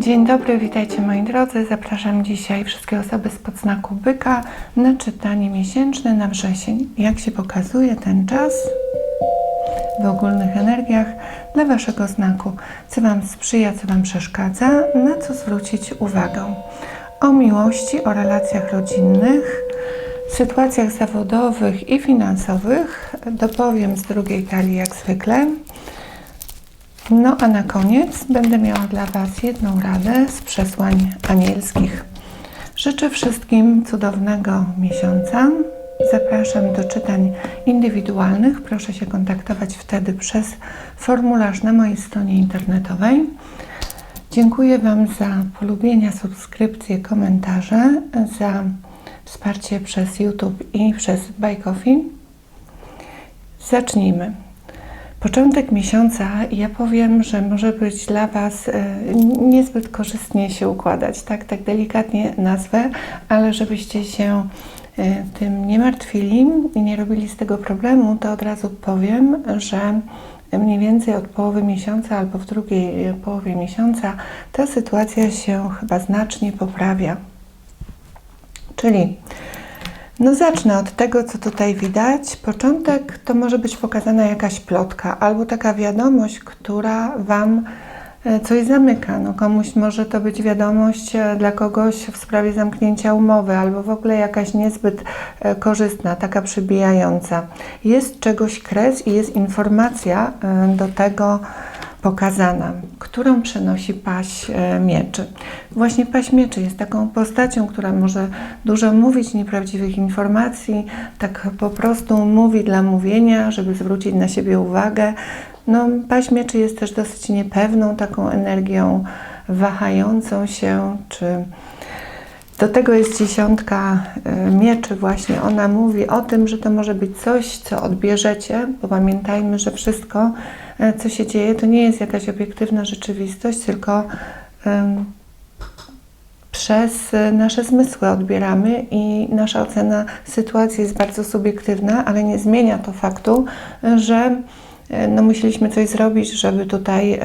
Dzień dobry, witajcie moi drodzy. Zapraszam dzisiaj wszystkie osoby spod znaku byka na czytanie miesięczne na wrzesień. Jak się pokazuje ten czas w ogólnych energiach dla Waszego znaku, co Wam sprzyja, co Wam przeszkadza, na co zwrócić uwagę. O miłości, o relacjach rodzinnych, sytuacjach zawodowych i finansowych dopowiem z drugiej talii jak zwykle. No a na koniec będę miała dla Was jedną radę z przesłań anielskich. Życzę wszystkim cudownego miesiąca. Zapraszam do czytań indywidualnych. Proszę się kontaktować wtedy przez formularz na mojej stronie internetowej. Dziękuję Wam za polubienia, subskrypcje, komentarze, za wsparcie przez YouTube i przez Coffee. Zacznijmy. Początek miesiąca, ja powiem, że może być dla Was e, niezbyt korzystnie się układać, tak, tak delikatnie nazwę, ale żebyście się e, tym nie martwili i nie robili z tego problemu, to od razu powiem, że mniej więcej od połowy miesiąca albo w drugiej połowie miesiąca ta sytuacja się chyba znacznie poprawia. Czyli no zacznę od tego, co tutaj widać. Początek to może być pokazana jakaś plotka albo taka wiadomość, która Wam e, coś zamyka. No komuś może to być wiadomość e, dla kogoś w sprawie zamknięcia umowy albo w ogóle jakaś niezbyt e, korzystna, taka przybijająca. Jest czegoś kres i jest informacja do tego, pokazana, którą przenosi paść e, mieczy. Właśnie paść mieczy jest taką postacią, która może dużo mówić nieprawdziwych informacji, tak po prostu mówi dla mówienia, żeby zwrócić na siebie uwagę. No, paść mieczy jest też dosyć niepewną taką energią, wahającą się, czy do tego jest dziesiątka e, mieczy właśnie. Ona mówi o tym, że to może być coś, co odbierzecie, bo pamiętajmy, że wszystko, co się dzieje, to nie jest jakaś obiektywna rzeczywistość, tylko przez nasze zmysły odbieramy i nasza ocena sytuacji jest bardzo subiektywna, ale nie zmienia to faktu, że e, no, musieliśmy coś zrobić, żeby tutaj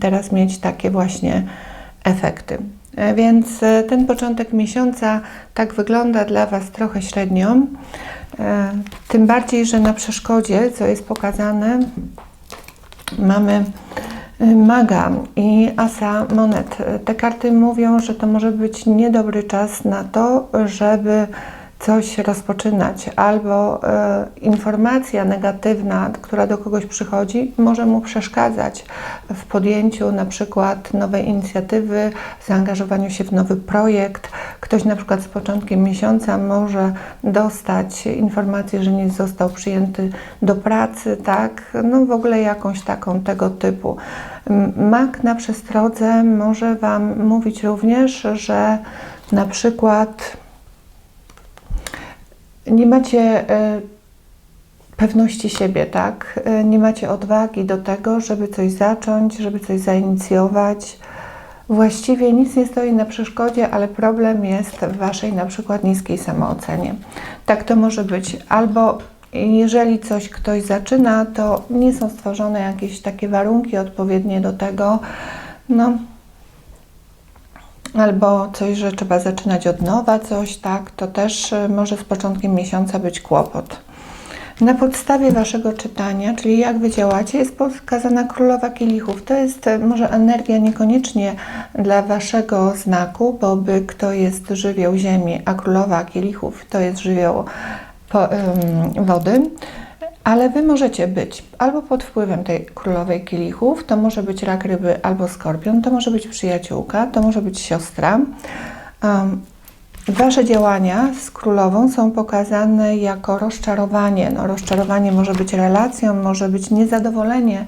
teraz mieć takie właśnie efekty. E, więc e, ten początek miesiąca tak wygląda dla Was trochę średnio. E, tym bardziej, że na przeszkodzie, co jest pokazane, mamy maga i asa monet. Te karty mówią, że to może być niedobry czas na to, żeby coś rozpoczynać, albo e, informacja negatywna, która do kogoś przychodzi, może mu przeszkadzać w podjęciu na przykład nowej inicjatywy, zaangażowaniu się w nowy projekt. Ktoś na przykład z początkiem miesiąca może dostać informację, że nie został przyjęty do pracy, tak? No w ogóle jakąś taką tego typu. Mak na przestrodze może Wam mówić również, że na przykład nie macie e, pewności siebie, tak? E, nie macie odwagi do tego, żeby coś zacząć, żeby coś zainicjować. Właściwie nic nie stoi na przeszkodzie, ale problem jest w Waszej na przykład niskiej samoocenie. Tak to może być. Albo jeżeli coś ktoś zaczyna, to nie są stworzone jakieś takie warunki odpowiednie do tego. No, albo coś, że trzeba zaczynać od nowa, coś, tak, to też y, może z początkiem miesiąca być kłopot. Na podstawie Waszego czytania, czyli jak Wy działacie, jest pokazana Królowa Kielichów. To jest y, może energia niekoniecznie dla Waszego znaku, bo byk to jest żywioł ziemi, a Królowa Kielichów to jest żywioł wody ale Wy możecie być albo pod wpływem tej królowej kielichów, to może być rak ryby albo skorpion, to może być przyjaciółka, to może być siostra. Um, Wasze działania z królową są pokazane jako rozczarowanie. No, rozczarowanie może być relacją, może być niezadowolenie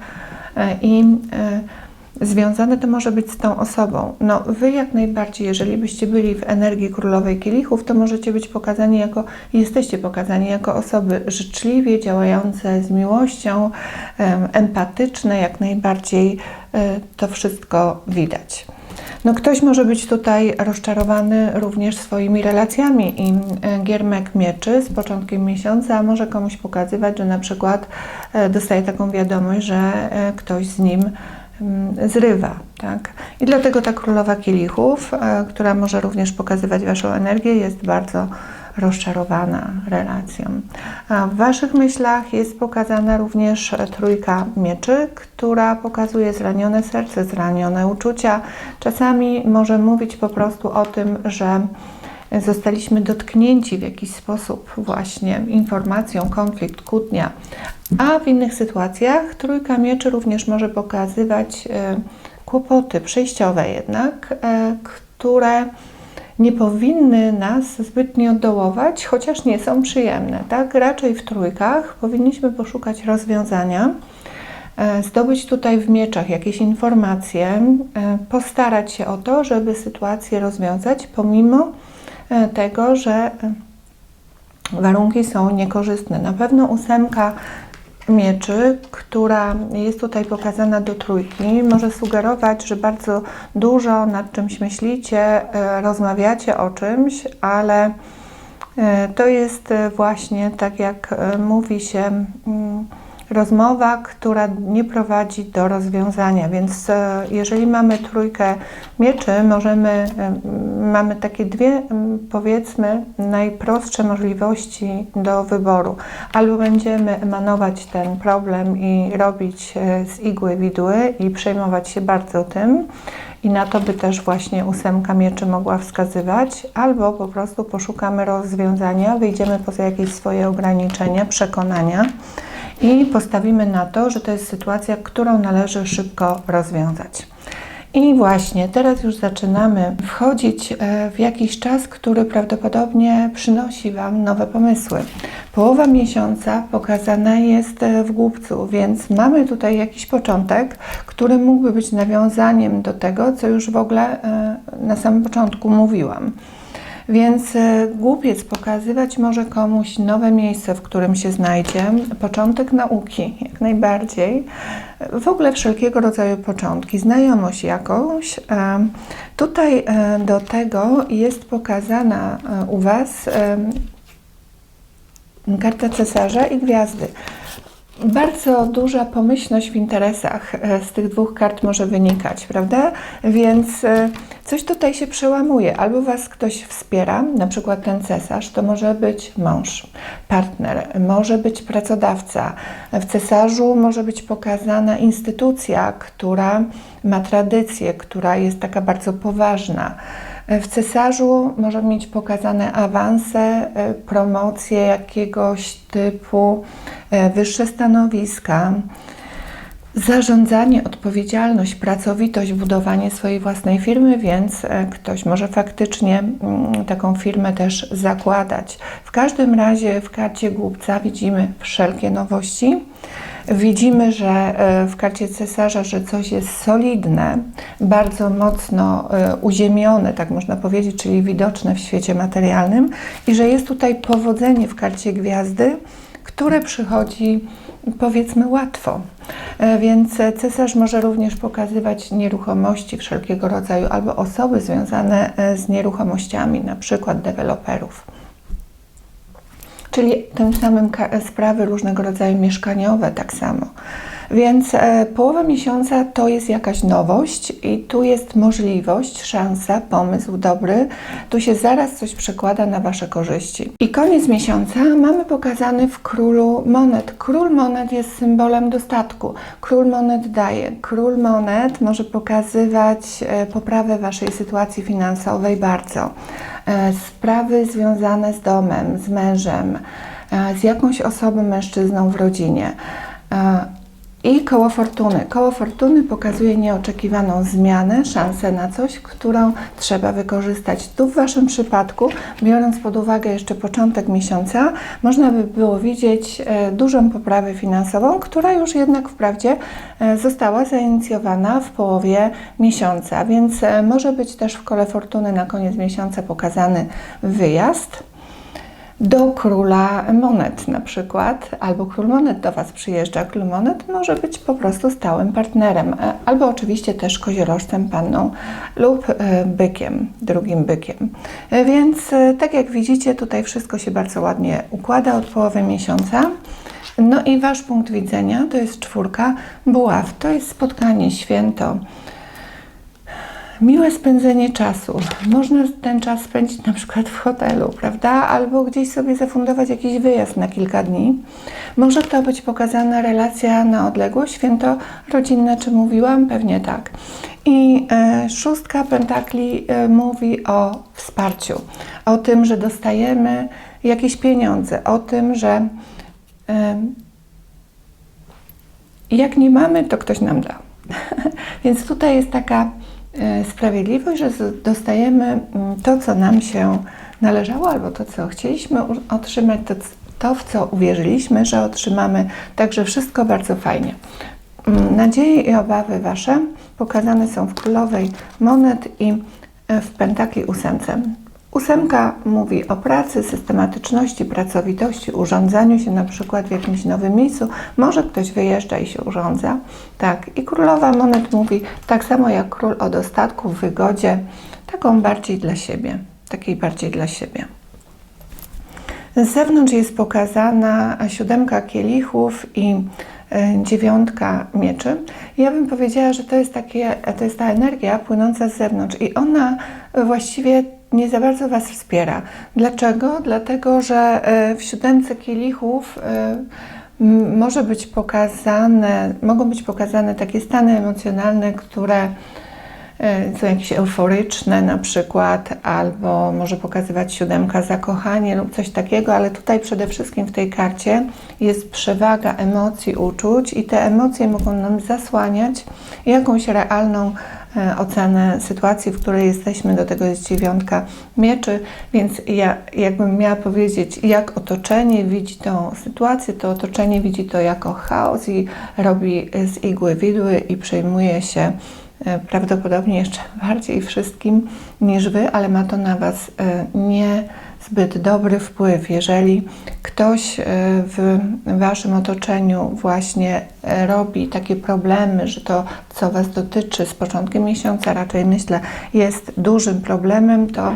e, i y, związane to może być z tą osobą. No, wy jak najbardziej, jeżeli byście byli w energii królowej kielichów, to możecie być pokazani jako, jesteście pokazani jako osoby życzliwie, działające z miłością, empatyczne, jak najbardziej e, to wszystko widać. No, ktoś może być tutaj rozczarowany również swoimi relacjami i e, giermek mieczy z początkiem miesiąca może komuś pokazywać, że na przykład e, dostaje taką wiadomość, że ktoś z nim zrywa, tak? I dlatego ta królowa kielichów, e, która może również pokazywać Waszą energię, jest bardzo rozczarowana relacją. A w Waszych myślach jest pokazana również trójka mieczy, która pokazuje zranione serce, zranione uczucia. Czasami może mówić po prostu o tym, że zostaliśmy dotknięci w jakiś sposób właśnie informacją, konflikt, kłótnia, a w innych sytuacjach trójka mieczy również może pokazywać e, kłopoty przejściowe jednak, e, które nie powinny nas zbytnio dołować, chociaż nie są przyjemne. Tak? Raczej w trójkach powinniśmy poszukać rozwiązania, e, zdobyć tutaj w mieczach jakieś informacje, postarać się o to, żeby sytuację rozwiązać, pomimo tego, że warunki są niekorzystne. Na pewno ósemka mieczy, która jest tutaj pokazana do trójki, może sugerować, że bardzo dużo nad czymś myślicie, e, rozmawiacie o czymś, ale e, to jest właśnie tak jak e, mówi się mm, rozmowa, która nie prowadzi do rozwiązania. Więc e, jeżeli mamy trójkę mieczy, możemy, e, mamy takie dwie, powiedzmy, najprostsze możliwości do wyboru. Albo będziemy emanować ten problem i robić e, z igły widły i przejmować się bardzo tym, i na to by też właśnie ósemka mieczy mogła wskazywać, albo po prostu poszukamy rozwiązania, wyjdziemy poza jakieś swoje ograniczenia, przekonania i postawimy na to, że to jest sytuacja, którą należy szybko rozwiązać. I właśnie teraz już zaczynamy wchodzić e, w jakiś czas, który prawdopodobnie przynosi Wam nowe pomysły. Połowa miesiąca pokazana jest e, w głupcu, więc mamy tutaj jakiś początek, który mógłby być nawiązaniem do tego, co już w ogóle e, na samym początku mówiłam. Więc e, głupiec pokazywać może komuś nowe miejsce, w którym się znajdzie, początek nauki, jak najbardziej. W ogóle wszelkiego rodzaju początki, znajomość jakąś. E, tutaj e, do tego jest pokazana u Was karta cesarza i gwiazdy. Bardzo duża pomyślność w interesach z tych dwóch kart może wynikać, prawda? Więc coś tutaj się przełamuje. Albo Was ktoś wspiera, na przykład ten cesarz, to może być mąż, partner, może być pracodawca. W cesarzu może być pokazana instytucja, która ma tradycję, która jest taka bardzo poważna. W cesarzu może mieć pokazane awanse, e, promocje jakiegoś typu, e, wyższe stanowiska zarządzanie, odpowiedzialność, pracowitość, budowanie swojej własnej firmy, więc e, ktoś może faktycznie mm, taką firmę też zakładać. W każdym razie w karcie głupca widzimy wszelkie nowości. Widzimy, że e, w karcie cesarza, że coś jest solidne, bardzo mocno e, uziemione, tak można powiedzieć, czyli widoczne w świecie materialnym i że jest tutaj powodzenie w karcie gwiazdy, które przychodzi powiedzmy łatwo. E, więc cesarz może również pokazywać nieruchomości wszelkiego rodzaju albo osoby związane e, z nieruchomościami, na przykład deweloperów. Czyli tym samym sprawy różnego rodzaju mieszkaniowe tak samo. Więc e, połowa miesiąca to jest jakaś nowość i tu jest możliwość, szansa, pomysł dobry. Tu się zaraz coś przekłada na Wasze korzyści. I koniec miesiąca mamy pokazany w królu monet. Król monet jest symbolem dostatku. Król monet daje. Król monet może pokazywać e, poprawę Waszej sytuacji finansowej bardzo. E, sprawy związane z domem, z mężem, z jakąś osobą, mężczyzną w rodzinie. I koło fortuny. Koło fortuny pokazuje nieoczekiwaną zmianę, szansę na coś, którą trzeba wykorzystać. Tu w Waszym przypadku, biorąc pod uwagę jeszcze początek miesiąca, można by było widzieć e, dużą poprawę finansową, która już jednak wprawdzie e, została zainicjowana w połowie miesiąca, więc e, może być też w kole fortuny na koniec miesiąca pokazany wyjazd do króla monet na przykład, albo król monet do Was przyjeżdża. Król monet może być po prostu stałym partnerem, e, albo oczywiście też koziorożcem, panną lub e, bykiem, drugim bykiem. E, Więc tak jak widzicie, tutaj wszystko się bardzo ładnie układa od połowy miesiąca. No i Wasz punkt widzenia to jest czwórka buław, to jest spotkanie, święto. Miłe spędzenie czasu. Można ten czas spędzić na przykład w hotelu, prawda? Albo gdzieś sobie zafundować jakiś wyjazd na kilka dni. Może to być pokazana relacja na odległość, święto rodzinne, czy mówiłam? Pewnie tak. I e, szóstka pentakli e, mówi o wsparciu, o tym, że dostajemy jakieś pieniądze, o tym, że e, jak nie mamy, to ktoś nam da. Więc tutaj jest taka sprawiedliwość, że dostajemy mm, to, co nam się należało, albo to, co chcieliśmy otrzymać, to, to w co uwierzyliśmy, że otrzymamy. Także wszystko bardzo fajnie. Mm, Nadzieje i obawy Wasze pokazane są w królowej monet i e, w pentakli ósemce. Ósemka mówi o pracy, systematyczności, pracowitości, urządzaniu się na przykład w jakimś nowym miejscu. Może ktoś wyjeżdża i się urządza. Tak. I królowa monet mówi tak samo jak król o dostatku, wygodzie, taką bardziej dla siebie. Takiej bardziej dla siebie. Z zewnątrz jest pokazana siódemka kielichów i e, dziewiątka mieczy. Ja bym powiedziała, że to jest, takie, to jest ta energia płynąca z zewnątrz i ona właściwie nie za bardzo Was wspiera. Dlaczego? Dlatego, że e, w siódemce kielichów e, może być pokazane, mogą być pokazane takie stany emocjonalne, które E, są jakieś euforyczne na przykład, albo może pokazywać siódemka zakochanie lub coś takiego, ale tutaj przede wszystkim w tej karcie jest przewaga emocji, uczuć i te emocje mogą nam zasłaniać jakąś realną ocenę sytuacji, w której jesteśmy. Do tego jest dziewiątka mieczy, więc ja jakbym miała powiedzieć, jak otoczenie widzi tą sytuację, to otoczenie widzi to jako chaos i robi z igły widły i przejmuje się e, prawdopodobnie jeszcze bardziej wszystkim niż Wy, ale ma to na Was e, niezbyt dobry wpływ. Jeżeli ktoś e, w Waszym otoczeniu właśnie e, robi takie problemy, że to, co Was dotyczy z początkiem miesiąca, raczej myślę, jest dużym problemem, to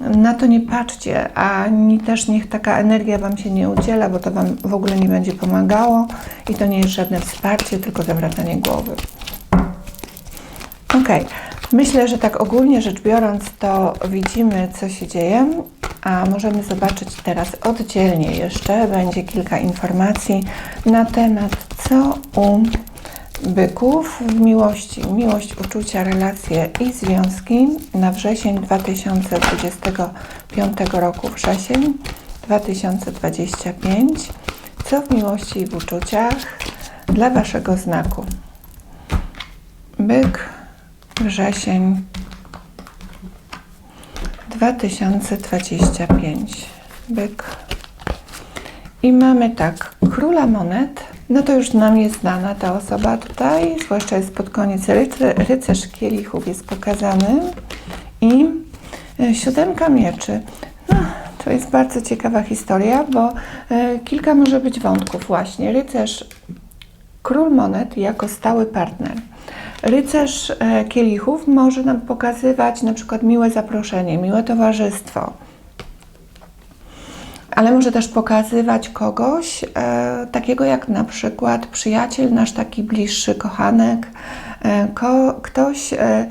na to nie patrzcie, ani też niech taka energia Wam się nie udziela, bo to Wam w ogóle nie będzie pomagało i to nie jest żadne wsparcie, tylko zawracanie głowy. Okej, myślę, że tak ogólnie rzecz biorąc, to widzimy, co się dzieje, a możemy zobaczyć teraz oddzielnie jeszcze. Będzie kilka informacji na temat, co u byków w miłości, miłość, uczucia, relacje i związki na wrzesień 2025 roku. Wrzesień 2025. Co w miłości i w uczuciach dla Waszego znaku? Byk, wrzesień 2025. Byk. I mamy tak, króla monet. No to już nam jest znana ta osoba tutaj, zwłaszcza jest pod koniec rycer, rycerz kielichów jest pokazany. I e, siódemka mieczy. No, to jest bardzo ciekawa historia, bo e, kilka może być wątków właśnie. Rycerz Król monet jako stały partner. Rycerz e, kielichów może nam pokazywać na przykład miłe zaproszenie, miłe towarzystwo, ale może też pokazywać kogoś e, takiego jak na przykład przyjaciel, nasz taki bliższy kochanek, e, ko, ktoś, e,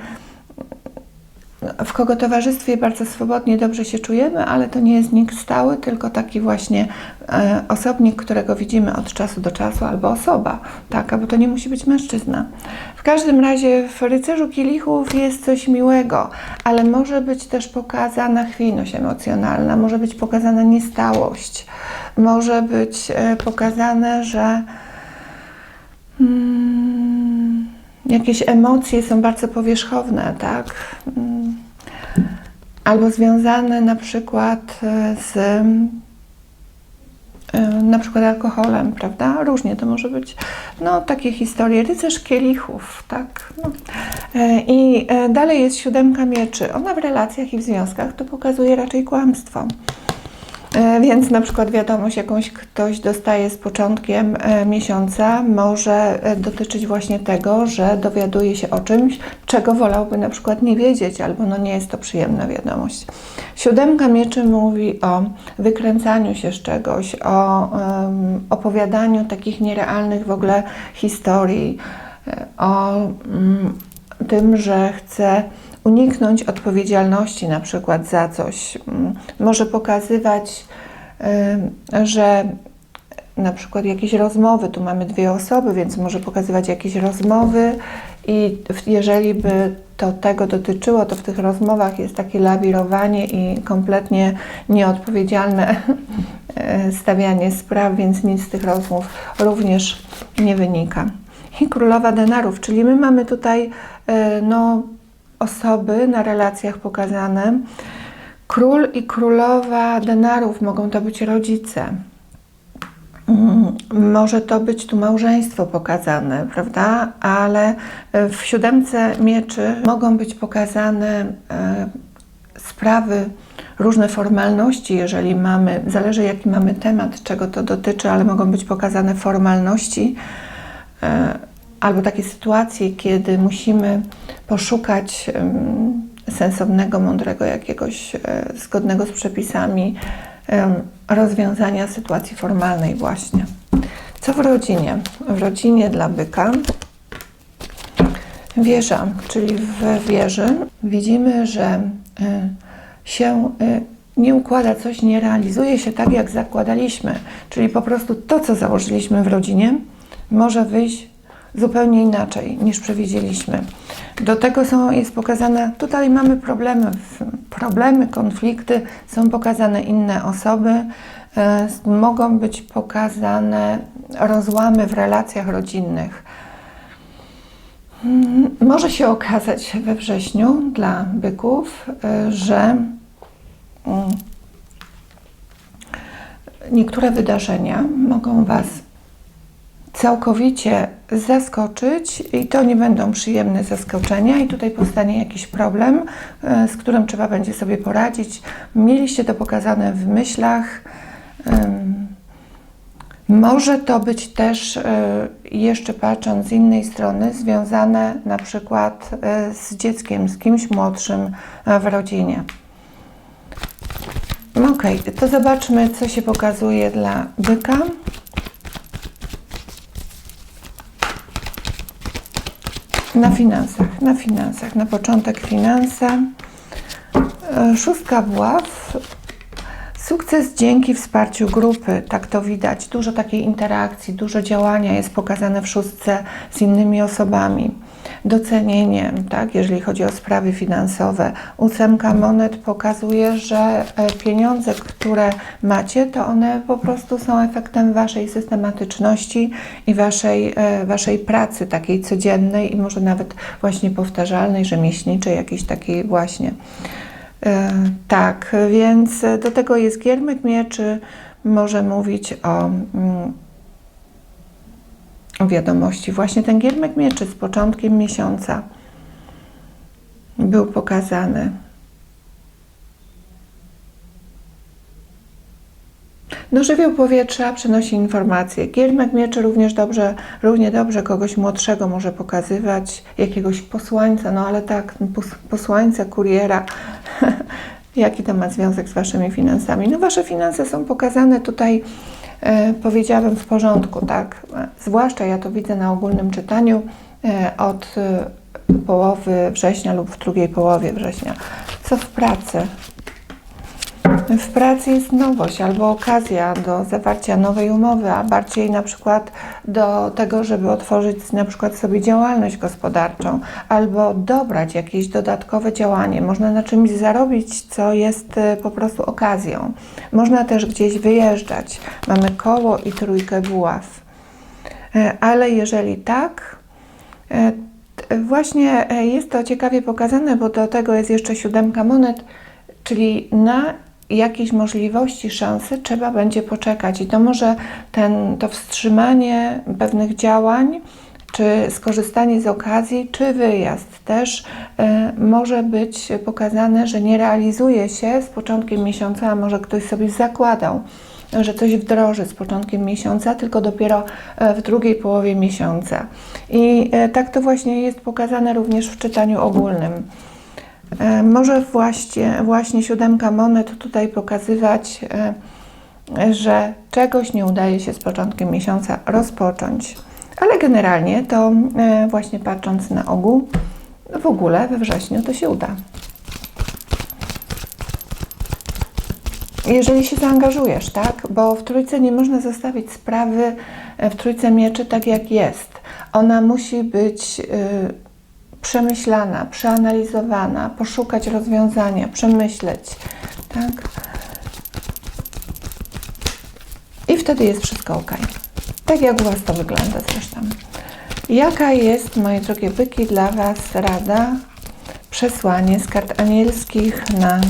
w kogo towarzystwie bardzo swobodnie, dobrze się czujemy, ale to nie jest nikt stały, tylko taki właśnie e, osobnik, którego widzimy od czasu do czasu, albo osoba, taka, bo to nie musi być mężczyzna. W każdym razie w rycerzu kielichów jest coś miłego, ale może być też pokazana chwiejność emocjonalna, może być pokazana niestałość, może być e, pokazane, że mm, jakieś emocje są bardzo powierzchowne, tak? Albo związane na przykład e, z e, na przykład alkoholem, prawda? Różnie to może być. No, takie historie. Rycerz kielichów, tak? No. E, I dalej jest siódemka mieczy. Ona w relacjach i w związkach to pokazuje raczej kłamstwo. E, Więc na przykład wiadomość jakąś ktoś dostaje z początkiem e, miesiąca może e, dotyczyć właśnie tego, że dowiaduje się o czymś, czego wolałby na przykład nie wiedzieć, albo no nie jest to przyjemna wiadomość. Siódemka mieczy mówi o wykręcaniu się z czegoś, o em, opowiadaniu takich nierealnych w ogóle historii, o mm, tym, że chce uniknąć odpowiedzialności na przykład za coś. Mm, Może pokazywać, że na przykład jakieś rozmowy, tu mamy dwie osoby, więc może pokazywać jakieś rozmowy i jeżeli by to tego dotyczyło, to w tych rozmowach jest takie lawirowanie i kompletnie nieodpowiedzialne e, stawianie spraw, więc nic z tych rozmów również nie wynika. I królowa denarów, czyli my mamy tutaj e, no, osoby na relacjach pokazane. Król i królowa denarów mogą to być rodzice. Mm, Może to być tu małżeństwo pokazane, prawda? Ale e, w siódemce mieczy mogą być pokazane e, sprawy, różne formalności, jeżeli mamy, zależy jaki mamy temat, czego to dotyczy, ale mogą być pokazane formalności e, albo takie sytuacje, kiedy musimy poszukać sensownego, mądrego, jakiegoś e, zgodnego z przepisami rozwiązania sytuacji formalnej właśnie. Co w rodzinie? W rodzinie dla byka wieża, czyli w wieży widzimy, że e, się e, nie układa coś, nie realizuje się tak, jak zakładaliśmy. Czyli po prostu to, co założyliśmy w rodzinie, może wyjść zupełnie inaczej niż przewidzieliśmy. Do tego są, jest pokazane, tutaj mamy problemy, problemy, konflikty, są pokazane inne osoby, e, mogą być pokazane rozłamy w relacjach rodzinnych. Mm, Może się okazać we wrześniu dla byków, y, że mm, niektóre wydarzenia mogą Was całkowicie zaskoczyć i to nie będą przyjemne zaskoczenia i tutaj powstanie jakiś problem, y, z którym trzeba będzie sobie poradzić. Mieliście to pokazane w myślach. może to być też, y, jeszcze patrząc z innej strony, związane na przykład y, z dzieckiem, z kimś młodszym w rodzinie. Ok, to zobaczmy, co się pokazuje dla byka. Na finansach, na finansach, na początek finansa. Y, Szóstka buław, Sukces dzięki wsparciu grupy, tak to widać. Dużo takiej interakcji, dużo działania jest pokazane w szóstce z innymi osobami. Docenienie, tak, jeżeli chodzi o sprawy finansowe. Ósemka monet pokazuje, że e, pieniądze, które macie, to one po prostu są efektem Waszej systematyczności i Waszej, e, waszej pracy takiej codziennej i może nawet właśnie powtarzalnej, rzemieślniczej, jakiejś takiej właśnie. E, Tak, więc do tego jest giermek mieczy, może mówić o, mm, o wiadomości. Właśnie ten giermek mieczy z początkiem miesiąca był pokazany. No, żywioł powietrza przynosi informacje. Giermek mieczy również dobrze, równie dobrze kogoś młodszego może pokazywać, jakiegoś posłańca, no ale tak, pos- posłańca, kuriera. Jaki to ma związek z Waszymi finansami? No, Wasze finanse są pokazane tutaj, e, powiedziałabym, w porządku, tak? Zwłaszcza ja to widzę na ogólnym czytaniu e, od e, połowy września lub w drugiej połowie września. Co w pracy? W pracy jest nowość albo okazja do zawarcia nowej umowy, a bardziej na przykład do tego, żeby otworzyć na przykład sobie działalność gospodarczą albo dobrać jakieś dodatkowe działanie. Można na czymś zarobić, co jest e, po prostu okazją. Można też gdzieś wyjeżdżać. Mamy koło i trójkę buław. E, Ale jeżeli tak, e, właśnie e, jest to ciekawie pokazane, bo do tego jest jeszcze siódemka monet, czyli na jakieś możliwości, szanse trzeba będzie poczekać i to może ten, to wstrzymanie pewnych działań czy skorzystanie z okazji, czy wyjazd też e, może być pokazane, że nie realizuje się z początkiem miesiąca, a może ktoś sobie zakładał, że coś wdroży z początkiem miesiąca, tylko dopiero e, w drugiej połowie miesiąca. I e, tak to właśnie jest pokazane również w czytaniu ogólnym. E, Może właśnie, właśnie siódemka monet tutaj pokazywać, e, że czegoś nie udaje się z początkiem miesiąca rozpocząć. Ale generalnie to e, właśnie patrząc na ogół, w ogóle we wrześniu to się uda. Jeżeli się zaangażujesz, tak? Bo w trójce nie można zostawić sprawy w trójce mieczy tak jak jest. Ona musi być y, przemyślana, przeanalizowana, poszukać rozwiązania, przemyśleć, tak? I wtedy jest wszystko ok. Tak jak u Was to wygląda zresztą. Jaka jest, moje drogie byki, dla Was rada, przesłanie z kart anielskich na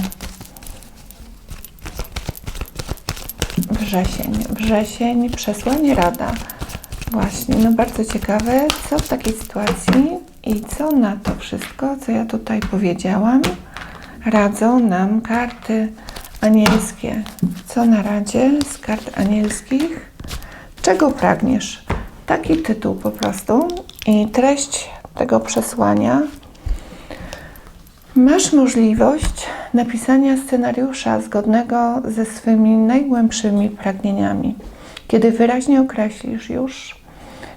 wrzesień? Wrzesień, przesłanie, rada. Właśnie, no bardzo ciekawe, co w takiej sytuacji i co na to wszystko, co ja tutaj powiedziałam, radzą nam karty anielskie. Co na radzie z kart anielskich? Czego pragniesz? Taki tytuł po prostu i treść tego przesłania. Masz możliwość napisania scenariusza zgodnego ze swymi najgłębszymi pragnieniami, kiedy wyraźnie określisz już,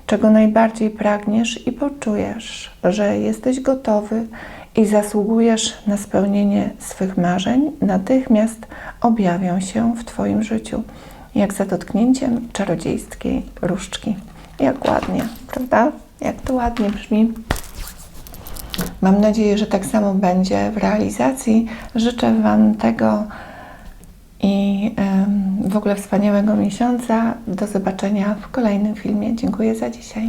czego najbardziej pragniesz i poczujesz, że jesteś gotowy i zasługujesz na spełnienie swych marzeń, natychmiast objawią się w Twoim życiu, jak za dotknięciem czarodziejskiej różdżki. Jak ładnie, prawda? Jak to ładnie brzmi. Mam nadzieję, że tak samo będzie w realizacji. Życzę Wam tego i w ogóle wspaniałego miesiąca. Do zobaczenia w kolejnym filmie. Dziękuję za dzisiaj.